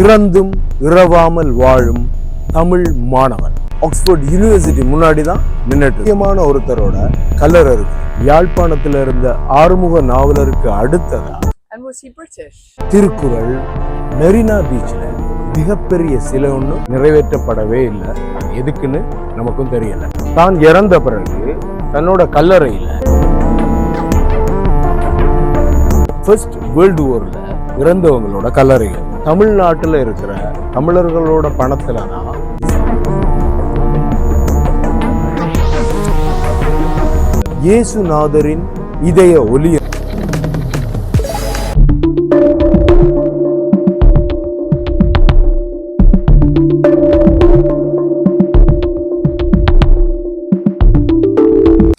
இறந்தும் இரவாமல் வாழும் தமிழ் மாணவன். ஆக்ஸ்போர்ட் யூனிவர்சிட்டி முன்னாடி தான் நின்றுட்டு முக்கியமான ஒருத்தரோட கல்லறை இருக்கு. யாழ்ப்பாணத்துல இருந்த ஆறுமுக நாவலருக்கு அடுத்ததா? திருக்குறள் மெரினா பீச்ல மிகப்பெரிய சிலை ஒன்றும் நிறைவேற்றப்படவே இல்லை. எதுக்குன்னு நமக்கும் தெரியல. தான் இறந்த பிறகு தன்னோட கல்லறையில ஃபர்ஸ்ட் வேர்ல்டு வார்ல இறந்தவங்களோட கல்லறைகள் தமிழ்நாட்டுல இருக்கிற தமிழர்களோட பணத்தில் தான். இயேசுநாதரின் இதய ஒலி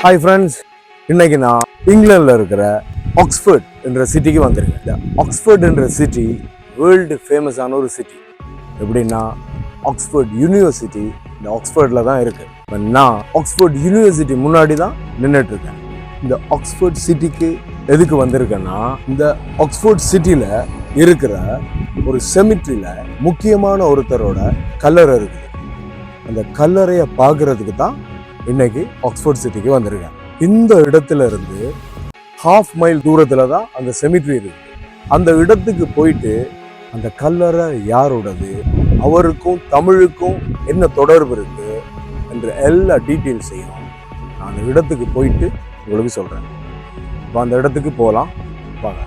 ஹாய் ஃப்ரெண்ட்ஸ் இன்னைக்கு நான் இங்கிலாந்துல இருக்கிற ஆக்ஸ்ஃபோர்ட் என்ற சிட்டிக்கு வந்திருக்கேன். இந்த ஆக்ஸ்ஃபோர்ட் என்ற சிட்டி வேர்ல்டு ஃபேமஸான ஒரு சிட்டி எப்படின்னா ஆக்ஸ்ஃபோர்ட் யூனிவர்சிட்டி இந்த ஆக்ஸ்ஃபோர்டில் தான் இருக்குது இப்போ நான் ஆக்ஸ்ஃபோர்ட் யூனிவர்சிட்டி முன்னாடி தான் நின்றுட்டு இருக்கேன் இந்த ஆக்ஸ்ஃபோர்ட் சிட்டிக்கு எதுக்கு வந்திருக்கேன்னா இந்த ஆக்ஸ்ஃபோர்ட் சிட்டியில் இருக்கிற ஒரு செமிட்ரியில் முக்கியமான ஒருத்தரோட கல்லறை இருக்குது. அந்த கல்லறையை பார்க்குறதுக்கு தான் இன்னைக்கு ஆக்ஸ்ஃபோர்ட் சிட்டிக்கு வந்திருக்கேன். இந்த இடத்துல இருந்து ஹாஃப் மைல் தூரத்தில் தான் அந்த செமிட்ரி இருக்குது. அந்த இடத்துக்கு போயிட்டு அந்த கல்லறை யாரோடது அவருக்கும் தமிழுக்கும் என்ன தொடர்பு இருக்கு? என்ற எல்லா டீட்டெயில்ஸையும் நான் அந்த இடத்துக்கு போயிட்டு உங்களுக்கு சொல்கிறேன் இப்போ அந்த இடத்துக்கு போகலாம். வாங்க.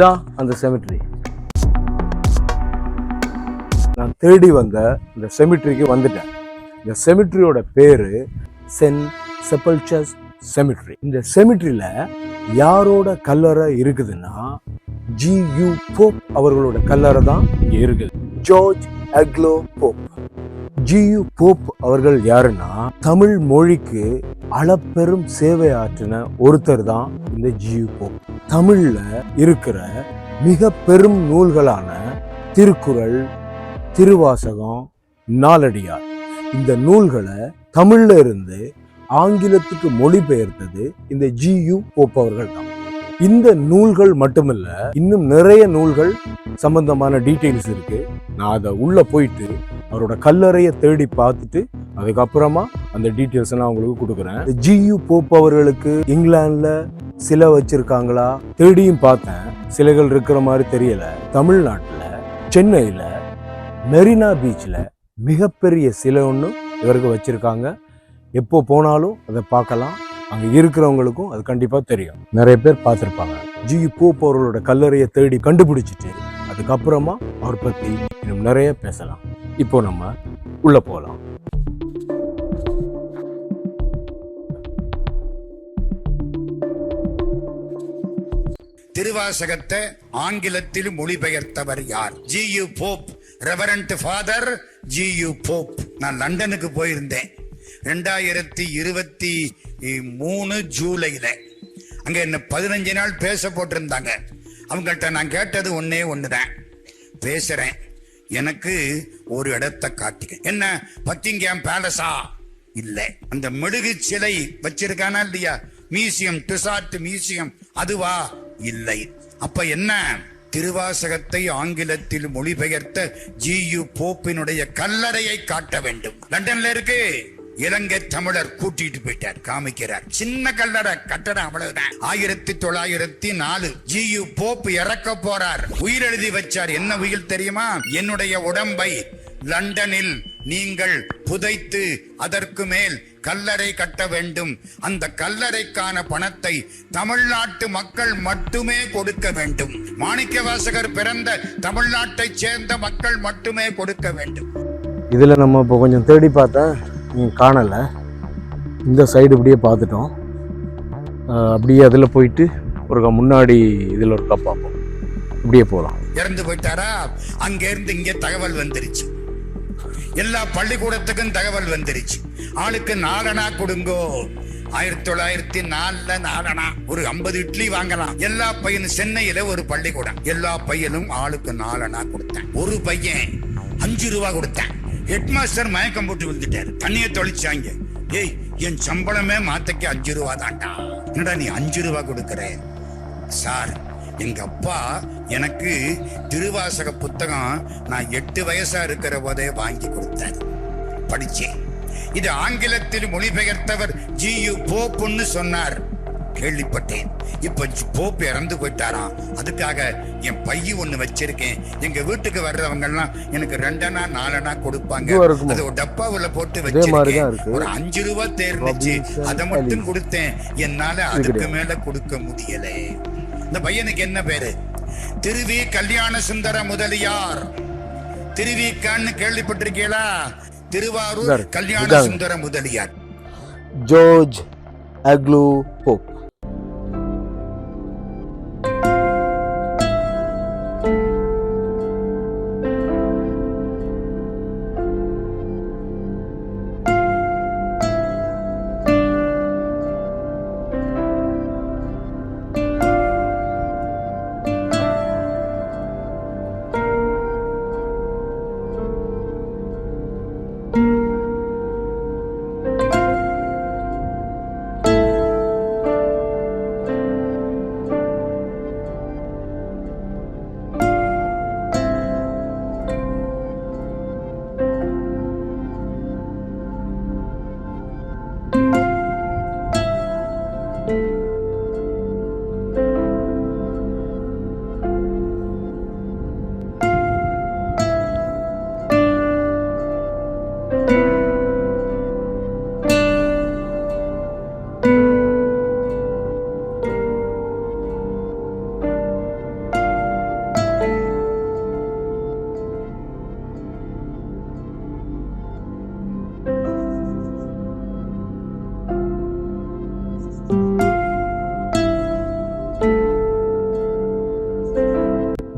தான் அந்த செமிட்ரி நான் தேடி வந்த இந்த செமிட்ரிக்கு வந்துட்டேன். இந்த செமிட்ரியோட பேரு சென் செப்பல்சஸ் செமிட்ரி இந்த செமிட்ரியில் யாரோட கல்லறை இருக்குதுன்னா ஜி யூ போப் அவர்களோட கல்லறை தான் இங்கே இருக்குது. George Uglow Pope G U Pope அவர்கள் யாருன்னா தமிழ் மொழிக்கு அளப்பெரும் சேவை ஆற்றின ஒருத்தர் தான் இந்த ஜியு போப். தமிழ்ல இருக்கிற மிக பெரும் நூல்களான திருக்குறள் திருவாசகம் நாலடியார். இந்த நூல்களை தமிழ்ல இருந்து ஆங்கிலத்துக்கு மொழிபெயர்த்தது இந்த ஜியு போப் அவர்கள் தான். இந்த நூல்கள் மட்டுமில்ல இன்னும் நிறைய நூல்கள் சம்பந்தமான டீட்டெயில்ஸ் இருக்கு. நான் அதை உள்ள போயிட்டு அவரோட கல்லறையை தேடி பார்த்துட்டு அதுக்கப்புறமா அந்த டீட்டெயில்ஸ் எல்லாம் உங்களுக்கு கொடுக்குறேன். ஜியு போப் அவர்களுக்கு இங்கிலாந்துல சிலை வச்சிருக்காங்களா தேடியும் பார்த்தேன். சிலைகள் இருக்கிற மாதிரி தெரியல. தமிழ்நாட்டில் சென்னையில் மெரினா பீச்சில் மிகப்பெரிய சிலை ஒன்று இவருக்கு வச்சுருக்காங்க. எப்போ போனாலும் அதை பார்க்கலாம். அங்க இருக்கிறவங்களுக்கும் அது கண்டிப்பா தெரியும். நிறைய பேர் பார்த்துருப்பாங்க. ஜி போப் அவர்களோட கல்லறையை தேடி கண்டுபிடிச்சிட்டு அதுக்கப்புறமா அவர் பத்தி இன்னும் நிறைய பேசலாம். இப்போ நம்ம உள்ள போகலாம் திருவாசகத்தை ஆங்கிலத்தில் மொழிபெயர்த்தவர் யார்? G U Pope reverend father G U Pope. நான் லண்டனுக்கு போயிருந்தேன். ரெண்டாயிரத்தி இருபத்தி மூணு ஜூலையில். அங்க என்ன பதினஞ்சு நாள் பேச போட்டிருந்தாங்க. அவங்கள்ட்ட நான் கேட்டது ஒன்னே ஒண்ணுதான். பேசுறேன். எனக்கு ஒரு இடத்த காட்டுங்க என்ன? பத்திங்கம் பேலஸா? இல்ல. அந்த மெழுகு சிலை வச்சிருக்கானா இல்லையா? Museum Tussauds museum. அதுவா? இல்லை. அப்ப என்ன? திருவாசகத்தை ஆங்கிலத்தில் மொழிபெயர்த்த ஜி. யு. போப்பினுடைய கல்லறையை காட்ட வேண்டும். லண்டன்ல இருக்கு. இலங்கை தமிழர் கூட்டிட்டு போயிட்டார் காமிக்கிறார். சின்ன கல்லற கட்டடம் அவ்வளவுதான். ஆயிரத்தி தொள்ளாயிரத்தி நாலு ஜி யு போப் இறக்க போறார். உயிர் எழுதி வச்சார். என்ன உயிர் தெரியுமா? என்னுடைய உடம்பை லண்டனில் நீங்கள் புதைத்து அதற்கு மேல் கல்லறை கட்ட வேண்டும். அந்த கல்லறைக்கான பணத்தை தமிழ்நாட்டு மக்கள் மட்டுமே கொடுக்க வேண்டும். மாணிக்க வாசகர் பிறந்த தமிழ்நாட்டைச் சேர்ந்த மக்கள் மட்டுமே கொடுக்க வேண்டும். இதுல நம்ம இப்போ கொஞ்சம் தேடி பார்த்தா காணலை. இந்த சைடு இப்படியே பார்த்துட்டோம். அப்படியே அதில் போயிட்டு ஒரு முன்னாடி இதில் ஒரு பார்ப்போம். இப்படியே போகலாம் இறந்து போயிட்டாரா? அங்கேருந்து இங்கே தகவல் வந்துருச்சு. எல்லா பள்ளிக்கூடத்துக்கும் தகவல் வந்துருச்சு. ஆளுக்கு நாலனா கொடுங்கோ. ஆயிரத்தி தொள்ளாயிரத்தி நாலுல நாலனா. ஒரு ஐம்பது இட்லி வாங்கலாம். எல்லா பையனும் சென்னையில ஒரு பள்ளிக்கூடம். எல்லா பையனும் ஆளுக்கு நாலனா கொடுத்தேன். ஒரு பையன் அஞ்சு ரூபா கொடுத்தேன். ஹெட்மாஸ்டர் மயக்கம் போட்டு விழுந்துட்டாரு. தண்ணியை தொளிச்சாங்க ஏய் என் சம்பளமே மாத்தைக்கு அஞ்சு ரூபா தான்டா. என்னடா நீ அஞ்சு ரூபா கொடுக்கற? சார் எங்க அப்பா எனக்கு திருவாசக புத்தகம் நான் எட்டு வயசா இருக்கிற போதே வாங்கி கொடுத்தார். படிச்சேன். இது ஆங்கிலத்தில் மொழிபெயர்த்தவர் ஜி யு போப்புன்னு சொன்னார். கேள்விப்பட்டேன். இப்ப போப் இறந்து போயிட்டாராம். அதுக்காக என் பைய ஒண்ணு வச்சிருக்கேன். எங்க வீட்டுக்கு வர்றவங்க எல்லாம் எனக்கு ரெண்டனா நாலனா கொடுப்பாங்க? அது ஒரு டப்பாவுல போட்டு வச்சிருக்கேன். ஒரு அஞ்சு ரூபா தேர்ந்துச்சு. அதை மட்டும். கொடுத்தேன். என்னால அதுக்கு மேல கொடுக்க முடியல. இந்த பையனுக்கு என்ன பேரு? திருவி கல்யாண சுந்தர முதலியார். திருவிக்கான்னு கேள்விப்பட்டிருக்கீங்களா? Thiruvarur Kalyana. Sundara Mudaliar. George Uglow Pope.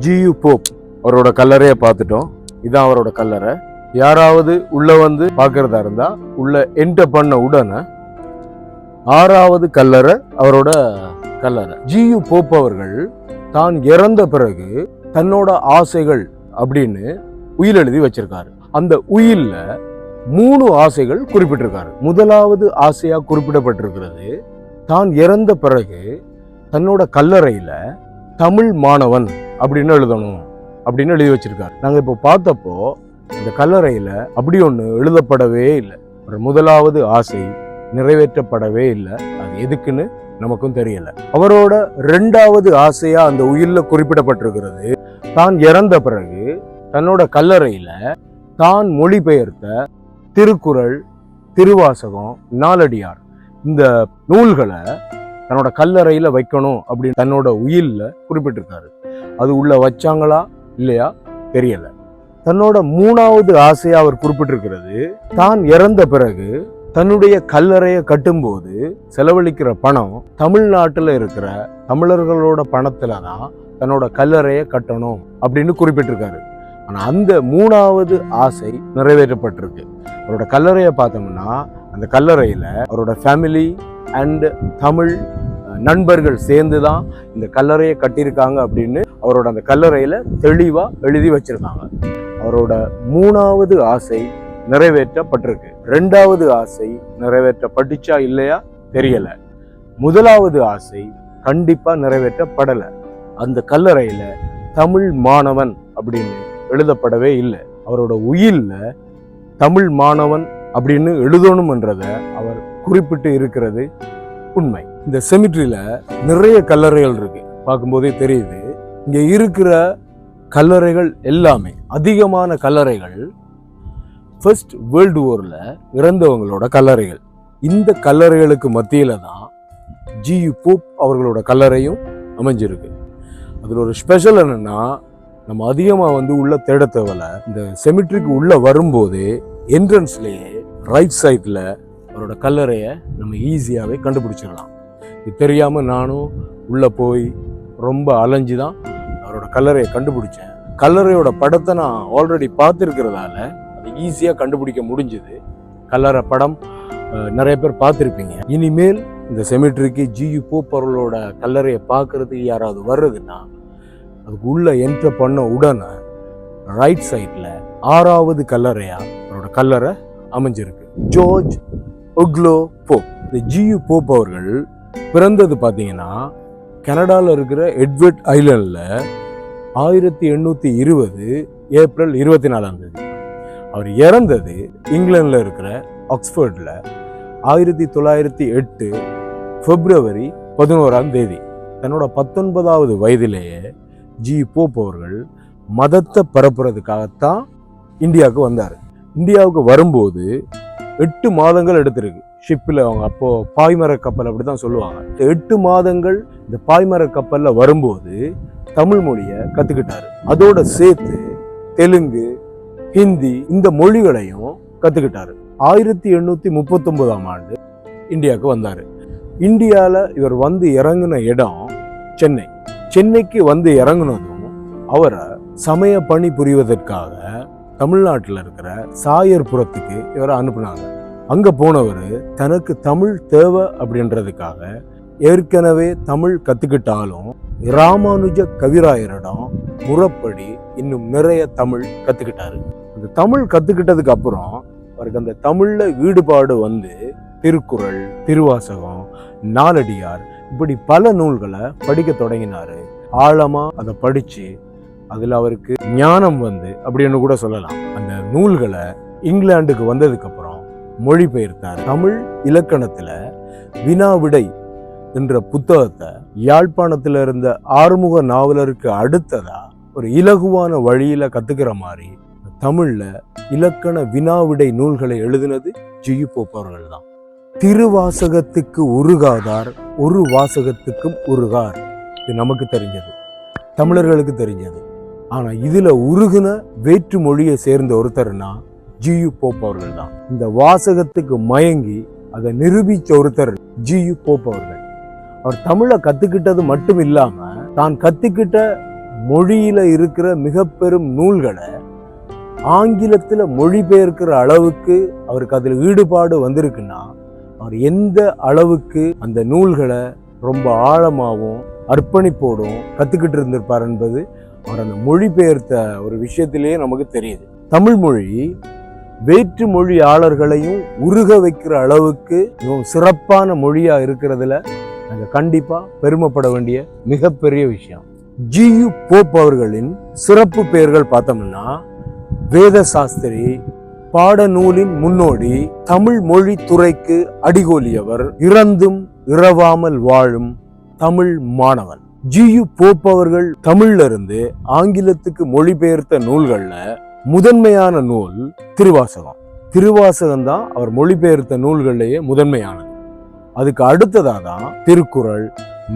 G U Pope அவரோட கல்லறையை பார்த்துட்டோம். இதான் அவரோட கல்லறை. யாராவது உள்ளே வந்து பார்க்குறதா இருந்தால் உள்ளே என்டர் பண்ண உடனே ஆறாவது கல்லறை அவரோட கல்லறை. ஜியு போப் அவர்கள் தான் இறந்த பிறகு தன்னோட ஆசைகள் அப்படின்னு உயில் எழுதி வச்சிருக்காரு. அந்த உயில்ல மூணு ஆசைகள் குறிப்பிட்டிருக்காரு. முதலாவது ஆசையாக குறிப்பிடப்பட்டிருக்கிறது தான் இறந்த பிறகு தன்னோட கல்லறையில் தமிழ் மாணவன் அப்படின்னு எழுதணும் அப்படின்னு எழுதி வச்சிருக்காரு. நாங்கள் இப்போ பார்த்தப்போ இந்த கல்லறையில் அப்படி ஒன்று எழுதப்படவே இல்லை. ஒரு முதலாவது ஆசை நிறைவேற்றப்படவே இல்லை. அது எதுக்குன்னு நமக்கும் தெரியல. அவரோட ரெண்டாவது ஆசையா அந்த உயில்ல குறிப்பிடப்பட்டிருக்கிறது தான் இறந்த பிறகு தன்னோட கல்லறையில தான் மொழிபெயர்த்த திருக்குறள் திருவாசகம் நாலடியார் இந்த நூல்களை தன்னோட கல்லறையில வைக்கணும் அப்படின்னு தன்னோட உயிரில் குறிப்பிட்டிருக்காரு. அது உள்ள வச்சாங்களா? இல்லையா? தெரியல. தன்னோட மூணாவது ஆசையாக அவர் குறிப்பிட்டிருக்கிறது. தான் இறந்த பிறகு தன்னுடைய கல்லறையை கட்டும்போது செலவழிக்கிற பணம் தமிழ்நாட்டுல இருக்கிற தமிழர்களோட பணத்தில் தான் தன்னோட கல்லறையை கட்டணும் அப்படின்னு குறிப்பிட்டிருக்காரு. ஆனா அந்த மூணாவது ஆசை நிறைவேற்றப்பட்டிருக்கு. அவரோட கல்லறையை பார்த்தோம்னா அந்த கல்லறையில அவரோட ஃபேமிலி அண்ட் தமிழ் நண்பர்கள் சேர்ந்து தான் இந்த கல்லறையை கட்டியிருக்காங்க அப்படின்னு அவரோட அந்த கல்லறையில தெளிவா எழுதி வச்சிருக்காங்க அவரோட மூணாவது ஆசை நிறைவேற்றப்பட்டிருக்கு. ரெண்டாவது ஆசை நிறைவேற்றப்பட்டுச்சா இல்லையா தெரியல. முதலாவது ஆசை கண்டிப்பா நிறைவேற்றப்படலை. அந்த கல்லறையில தமிழ் மாணவன் அப்படின்னு எழுதப்படவே இல்லை. அவரோட உயில்ல தமிழ் மாணவன் அப்படின்னு எழுதணும்ன்றத அவர் குறிப்பிட்டு இருக்கிறது உண்மை. இந்த செமிட்ரியில் நிறைய கல்லறைகள் இருக்கு. பார்க்கும்போதே தெரியுது. இங்கே இருக்கிற கல்லறைகள் எல்லாமே அதிகமான கல்லறைகள் ஃபர்ஸ்ட் வேர்ல்டு வார்ல இறந்தவங்களோட கல்லறைகள். இந்த கல்லறைகளுக்கு மத்தியில் தான் ஜியு போப் அவர்களோட கல்லறையும் அமைஞ்சிருக்கு. அதில் ஒரு ஸ்பெஷல் என்னென்னா நம்ம அதிகமாக வந்து உள்ளே தேட தேவையில்ல இந்த செமிட்ரிக்கு உள்ளே வரும்போது என்ட்ரன்ஸ்லேயே ரைட் சைடில் அவரோட கல்லறையை நம்ம ஈஸியாகவே கண்டுபிடிச்சிடலாம். இது தெரியாமல் நானும் உள்ளே போய் ரொம்ப அலைஞ்சு தான் கல்லறையை கண்டுபிடிச்சேன். கல்லறையோட படத்தை நான் ஆல்ரெடி பார்த்துருக்கிறதால அது ஈஸியாக கண்டுபிடிக்க முடிஞ்சுது. கல்லறை படம் நிறைய பேர் பார்த்துருப்பீங்க. இனிமேல் இந்த செமிட்ரிக்கு ஜியு பூப்பொருளோட கல்லறையை பார்க்கறதுக்கு யாராவது வர்றதுன்னா அதுக்கு உள்ளே என்ட்ரு பண்ண உடனே ரைட் சைடில் ஆறாவது கல்லறையாக அவரோட கல்லறை அமைஞ்சிருக்கு. George Uglow Pope. இந்த ஜியு போப் அவர்கள் பிறந்தது பார்த்தீங்கன்னா கனடாவில் இருக்கிற எட்வர்ட் ஐலண்டில் ஆயிரத்தி எண்ணூற்றி இருபது ஏப்ரல் இருபத்தி நாலாம் தேதி. அவர் இறந்தது இங்கிலாந்தில் இருக்கிற ஆக்ஸ்ஃபோர்டில் ஆயிரத்தி தொள்ளாயிரத்தி எட்டு பிப்ரவரி பதினோராம் தேதி. தன்னோட பத்தொன்பதாவது வயதிலேயே ஜி போப் அவர்கள் மதத்தை பரப்புறதுக்காகத்தான் இந்தியாவுக்கு வந்தார். இந்தியாவுக்கு வரும்போது எட்டு மாதங்கள் எடுத்திருக்கு. ஷிப்பில் அவங்க அப்போது பாய்மர கப்பல் அப்படி தான் சொல்லுவாங்க எட்டு மாதங்கள் இந்த பாய்மர கப்பலில் வரும்போது தமிழ் மொழியை கற்றுக்கிட்டாரு அதோட சேர்த்து தெலுங்கு ஹிந்தி இந்த மொழிகளையும் கற்றுக்கிட்டாரு ஆயிரத்தி எண்ணூற்றி முப்பத்தொம்போதாம் ஆண்டு இந்தியாவுக்கு வந்தார். இந்தியாவில் இவர் வந்து இறங்கின இடம் சென்னை. சென்னைக்கு வந்து இறங்குனதும் அவரை சமய பணி புரிவதற்காக தமிழ்நாட்டில் இருக்கிற சாயர்புரத்துக்கு இவரை அனுப்புனாங்க. அங்கே போனவர் தனக்கு தமிழ் தேவை அப்படின்றதுக்காக ஏற்கனவே தமிழ் கற்றுக்கிட்டாலும் ராமானுஜ கவிராயரிடம் முறப்படி இன்னும் நிறைய தமிழ் கற்றுக்கிட்டாரு அந்த தமிழ் கற்றுக்கிட்டதுக்கு அப்புறம் அவருக்கு அந்த தமிழில் ஈடுபாடு வந்து திருக்குறள் திருவாசகம் நாலடியார் இப்படி பல நூல்களை படிக்க தொடங்கினாரு. ஆழமாக அதை படித்து அதில் அவருக்கு ஞானம் வந்து அப்படின்னு கூட சொல்லலாம். அந்த நூல்களை இங்கிலாந்துக்கு வந்ததுக்கப்புறம் மொழிபெயர்த்தார். தமிழ் இலக்கணத்தில் வினா விடை என்ற புத்தகத்தை யாழ்ப்பாணத்தில் இருந்த ஆறுமுக நாவலருக்கு அடுத்ததா ஒரு இலகுவான வழியில கத்துக்கிற மாதிரி தமிழ்ல இலக்கண வினாவிடை நூல்களை எழுதினது ஜியு போப்பவர்கள் தான் திருவாசகத்துக்கு உருகாதார் ஒரு வாசகத்துக்கும் உருகார். இது நமக்கு தெரிஞ்சது. தமிழர்களுக்கு தெரிஞ்சது. ஆனா இதுல உருகுன வேற்று மொழியை சேர்ந்த ஒருத்தர்னா ஜியு போப் அவர்கள் தான் இந்த வாசகத்துக்கு மயங்கி அதை நிரூபிச்ச ஒருத்தர் ஜியு போப் அவர்கள். அவர் தமிழை கத்துக்கிட்டது மட்டும் இல்லாம தான் கத்துக்கிட்ட மொழியில இருக்கிற மிக பெரும் நூல்களை ஆங்கிலத்துல மொழிபெயர்க்கிற அளவுக்கு அவருக்கு அதில் ஈடுபாடு வந்திருக்குன்னா அவர் எந்த அளவுக்கு அந்த நூல்களை ரொம்ப ஆழமாகவும் அர்ப்பணிப்போடும் கத்துக்கிட்டு இருந்திருப்பார் என்பது அவர் அந்த மொழிபெயர்த்த ஒரு விஷயத்திலேயே நமக்கு தெரியுது. தமிழ் மொழி வேற்று மொழியாளர்களையும் உருக வைக்கிற அளவுக்கு மிகவும் சிறப்பான மொழியா இருக்கிறதுல நாங்கள் கண்டிப்பாக பெருமைப்பட வேண்டிய மிகப்பெரிய விஷயம். ஜியு போப் அவர்களின் சிறப்பு பெயர்கள் பார்த்தோம்னா வேத சாஸ்திரி பாடநூலின் முன்னோடி தமிழ் மொழி துறைக்கு அடிகோலியவர் இறந்தும் இறவாமல் வாழும் தமிழ் மாணவன். ஜியு போப் அவர்கள் தமிழ்ல இருந்து ஆங்கிலத்துக்கு மொழிபெயர்த்த நூல்கள்ல முதன்மையான நூல் திருவாசகம். திருவாசகம் தான் அவர் மொழிபெயர்த்த நூல்கள்லேயே முதன்மையானது. அதுக்கு அடுத்ததாக தான் திருக்குறள்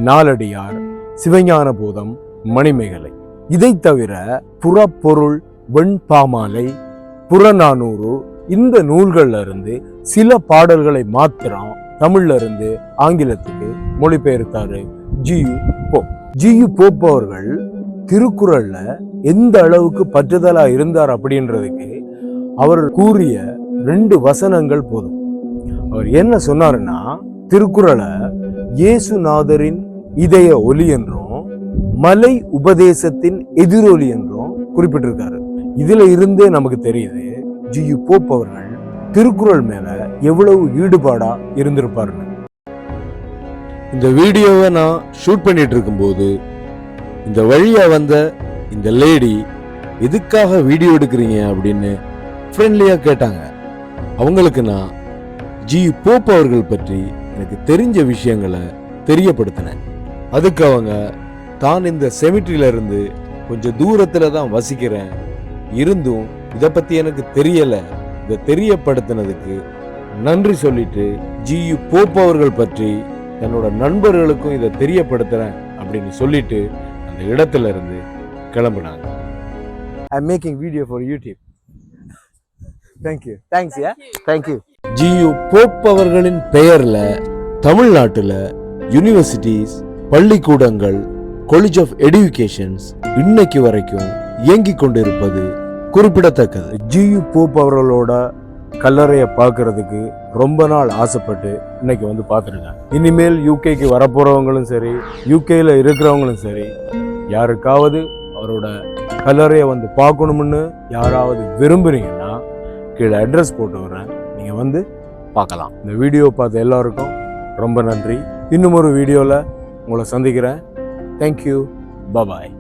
நாலடியார் சிவஞான போதம் மணிமேகலை. இதை தவிர புறப்பொருள் வெண்பாமாலை புறநானூறு இந்த நூல்கள்ல இருந்து சில பாடல்களை மாத்திரம் தமிழ்ல இருந்து ஆங்கிலத்துக்கு மொழிபெயர்த்தாரு G U Pope G U Pope அவர்கள் திருக்குறள்ல எந்த அளவுக்கு பற்றுதலா இருந்தார் அப்படின்றதுக்கு அவர் கூறிய ரெண்டு வசனங்கள் போதும். அவர் என்ன சொன்னாருன்னா திருக்குறளை இயேசுநாதரின் இதய ஒலி என்றும் மலை உபதேசத்தின் எதிரொலி என்றும் குறிப்பிட்டிருக்காரு. இதுல இருந்தே நமக்கு தெரியுது ஜியு போப் அவர்கள் திருக்குறள் மேல எவ்வளவு ஈடுபாடா இருந்திருப்பாருன்னு. இந்த வீடியோவை நான் ஷூட் பண்ணிட்டு இருக்கும்போது இந்த வழியா வந்த இந்த லேடி எதுக்காக வீடியோ எடுக்கிறீங்க? அப்படின்னு ஃப்ரெண்ட்லியாக கேட்டாங்க. அவங்களுக்கு நான் ஜி போப் அவர்கள் பற்றி எனக்கு தெரிஞ்ச விஷயங்களை தெரியப்படுத்தினேன். அதுக்கு அவங்க தான் இந்த செமிட்ரியில இருந்து கொஞ்சம் தூரத்துல தான் வசிக்கிறேன். இருந்தும் இதை பத்தி எனக்கு தெரியல. இதை தெரியப்படுத்தினதுக்கு நன்றி சொல்லிட்டு ஜியு போப் அவர்கள் பற்றி தன்னோட நண்பர்களுக்கும் இதை தெரியப்படுத்துறேன் அப்படின்னு சொல்லிட்டு அந்த இடத்துல இருந்து கிளம்புனாங்க I making video for YouTube thank you thanks yeah thank you G U Pope அவர்களின் பெயர்ல தமிழ்நாட்டில் யூனிவர்சிட்டிஸ் பள்ளிக்கூடங்கள் காலேஜ் ஆஃப் எடுகேஷன்ஸ் இன்னைக்கு வரைக்கும் இயங்கிக் கொண்டிருப்பது குறிப்பிடத்தக்கது. ஜியு போப் அவர்களோட கல்லறையை பார்க்கறதுக்கு ரொம்ப நாள் ஆசைப்பட்டு இன்னைக்கு வந்து பார்த்துருக்கேன் இனிமேல் யூகேக்கு வரப்போகிறவங்களும் சரி யூகேயில் இருக்கிறவங்களும் சரி யாருக்காவது அவரோட கல்லறையை வந்து பார்க்கணும்னு யாராவது விரும்புறீங்கன்னா கீழே அட்ரஸ் போட்டு வரேன் நீங்கள் வந்து பார்க்கலாம். இந்த வீடியோ பார்த்த எல்லாருக்கும் ரொம்ப நன்றி. இன்னும் ஒரு வீடியோவில் உங்களை சந்திக்கிறேன். Thank you bye bye